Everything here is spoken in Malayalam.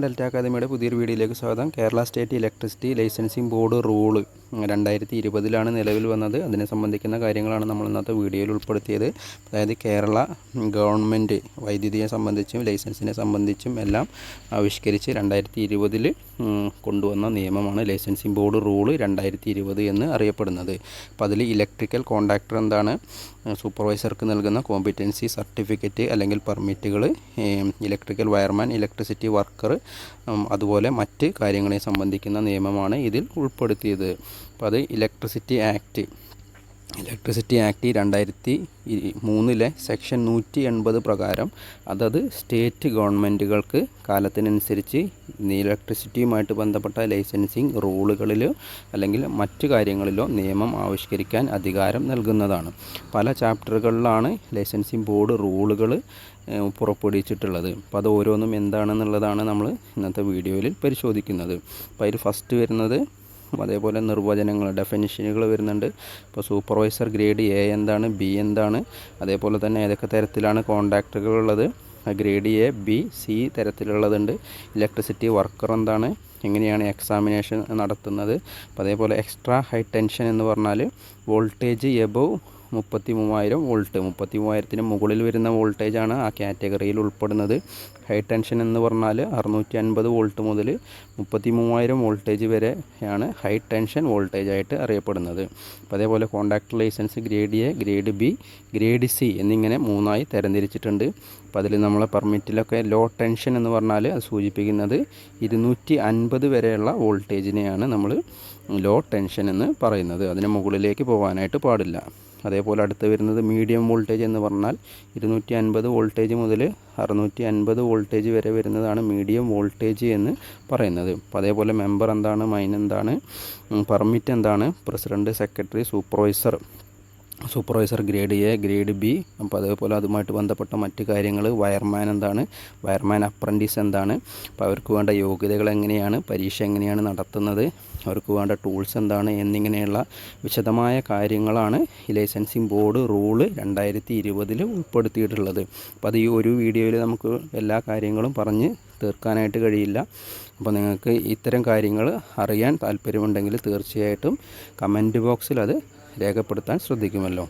ഡെൽറ്റ അക്കാദമിയുടെ പുതിയൊരു വീഡിയോയിലേക്ക് സ്വാഗതം. Kerala state electricity licensing board rule. രണ്ടായിരത്തി ഇരുപതിലാണ് നിലവിൽ വന്നത്. അതിനെ സംബന്ധിക്കുന്ന കാര്യങ്ങളാണ് നമ്മൾ ഇന്നത്തെ വീഡിയോയിൽ ഉൾപ്പെടുത്തിയത്. അതായത് കേരള ഗവൺമെന്റ് വൈദ്യുതിയെ സംബന്ധിച്ചും ലൈസൻസിനെ സംബന്ധിച്ചും എല്ലാം ആവിഷ്കരിച്ച് രണ്ടായിരത്തി ഇരുപതിൽ കൊണ്ടുവന്ന നിയമമാണ് ലൈസൻസിങ് ബോർഡ് റൂൾ രണ്ടായിരത്തി ഇരുപത് എന്ന് അറിയപ്പെടുന്നത്. അപ്പോൾ അതിൽ ഇലക്ട്രിക്കൽ കോൺട്രാക്ടർ എന്താണ്? സൂപ്പർവൈസർക്ക് നൽകുന്ന കോമ്പിറ്റൻസി സർട്ടിഫിക്കറ്റ് അല്ലെങ്കിൽ പെർമിറ്റുകൾ ഇലക്ട്രിക്കൽ വയർമാൻ ഇലക്ട്രിസിറ്റി വർക്കർ അതുപോലെ മറ്റ് കാര്യങ്ങളെ സംബന്ധിക്കുന്ന നിയമമാണ് ഇതിൽ ഉൾപ്പെടുത്തിയത്. അപ്പോൾ അത് ഇലക്ട്രിസിറ്റി ആക്ട്. ഇലക്ട്രിസിറ്റി ആക്ട് രണ്ടായിരത്തി മൂന്നിലെ സെക്ഷൻ നൂറ്റി എൺപത് പ്രകാരം അതത് സ്റ്റേറ്റ് ഗവൺമെന്റുകൾക്ക് കാലത്തിനനുസരിച്ച് ഇലക്ട്രിസിറ്റിയുമായിട്ട് ബന്ധപ്പെട്ട ലൈസൻസിങ് റൂളുകളിലോ അല്ലെങ്കിൽ മറ്റു കാര്യങ്ങളിലോ നിയമം ആവിഷ്കരിക്കാൻ അധികാരം നൽകുന്നതാണ്. പല ചാപ്റ്ററുകളിലാണ് ലൈസൻസിങ് ബോർഡ് റൂളുകൾ പുറപ്പെടുവിച്ചിട്ടുള്ളത്. അപ്പോൾ അത് ഓരോന്നും എന്താണെന്നുള്ളതാണ് നമ്മൾ ഇന്നത്തെ വീഡിയോയിൽ പരിശോധിക്കുന്നത്. അപ്പോൾ അതിൽ ഫസ്റ്റ് വരുന്നത് അതേപോലെ നിർവചനങ്ങൾ ഡെഫിനിഷനുകൾ വരുന്നുണ്ട്. ഇപ്പോൾ സൂപ്പർവൈസർ ഗ്രേഡ് എ എന്താണ് ബി എന്താണ് അതേപോലെ തന്നെ ഏതൊക്കെ തരത്തിലാണ് കോൺട്രാക്റ്റുകൾ ഉള്ളത് ഗ്രേഡ് എ ബി സി തരത്തിലുള്ളതുണ്ട്. ഇലക്ട്രിസിറ്റി വർക്കർ എന്താണ് എങ്ങനെയാണ് എക്സാമിനേഷൻ നടത്തുന്നത്. അപ്പോൾ അതേപോലെ എക്സ്ട്രാ ഹൈ ടെൻഷൻ എന്ന് പറഞ്ഞാൽ വോൾട്ടേജ് എബവ് മുപ്പത്തി മൂവായിരം വോൾട്ട്. മുപ്പത്തി മൂവായിരത്തിന് മുകളിൽ വരുന്ന വോൾട്ടേജാണ് ആ കാറ്റഗറിയിൽ ഉൾപ്പെടുന്നത്. ഹൈ ടെൻഷൻ എന്ന് പറഞ്ഞാൽ അറുന്നൂറ്റി അൻപത് വോൾട്ട് മുതൽ മുപ്പത്തി മൂവായിരം വോൾട്ടേജ് വരെയാണ് ഹൈ ടെൻഷൻ വോൾട്ടേജായിട്ട് അറിയപ്പെടുന്നത്. അപ്പോൾ അതേപോലെ contact licence grade A grade B grade C എന്നിങ്ങനെ മൂന്നായി തരംതിരിച്ചിട്ടുണ്ട്. അപ്പോൾ അതിൽ നമ്മളെ പെർമിറ്റിലൊക്കെ ലോ ടെൻഷൻ എന്ന് പറഞ്ഞാൽ അത് സൂചിപ്പിക്കുന്നത് ഇരുന്നൂറ്റി അൻപത് വരെയുള്ള വോൾട്ടേജിനെയാണ് നമ്മൾ ലോ ടെൻഷൻ എന്ന് പറയുന്നത്. അതിന് മുകളിലേക്ക് പോകാനായിട്ട് പാടില്ല. അതേപോലെ അടുത്ത് വരുന്നത് മീഡിയം വോൾട്ടേജ് എന്ന് പറഞ്ഞാൽ ഇരുന്നൂറ്റി അൻപത് വോൾട്ടേജ് മുതൽ അറുന്നൂറ്റി അൻപത് വോൾട്ടേജ് വരെ വരുന്നതാണ് മീഡിയം വോൾട്ടേജ് എന്ന് പറയുന്നത്. അപ്പോൾ അതേപോലെ മെമ്പർ എന്താണ് മൈൻ എന്താണ് പെർമിറ്റ് എന്താണ് president secretary supervisor supervisor grade A grade B അപ്പോൾ അതേപോലെ അതുമായിട്ട് ബന്ധപ്പെട്ട മറ്റ് കാര്യങ്ങൾ വയർമാൻ എന്താണ് വയർമാൻ അപ്രന്റീസ് എന്താണ്. അപ്പോൾ അവർക്ക് വേണ്ട യോഗ്യതകൾ എങ്ങനെയാണ് പരീക്ഷ എങ്ങനെയാണ് നടത്തുന്നത് അവർക്ക് വേണ്ട ടൂൾസ് എന്താണ് എന്നിങ്ങനെയുള്ള വിശദമായ കാര്യങ്ങളാണ് ഈ ലൈസൻസിങ് ബോർഡ് റൂൾ രണ്ടായിരത്തി ഇരുപതിൽ ഉൾപ്പെടുത്തിയിട്ടുള്ളത്. അപ്പോൾ അത് ഈ ഒരു വീഡിയോയിൽ നമുക്ക് എല്ലാ കാര്യങ്ങളും പറഞ്ഞ് തീർക്കാനായിട്ട് കഴിയില്ല. അപ്പോൾ നിങ്ങൾക്ക് ഇത്തരം കാര്യങ്ങൾ അറിയാൻ താല്പര്യമുണ്ടെങ്കിൽ തീർച്ചയായിട്ടും കമന്റ് ബോക്സിൽ അത് രേഖപ്പെടുത്താൻ ശ്രദ്ധിക്കുമല്ലോ.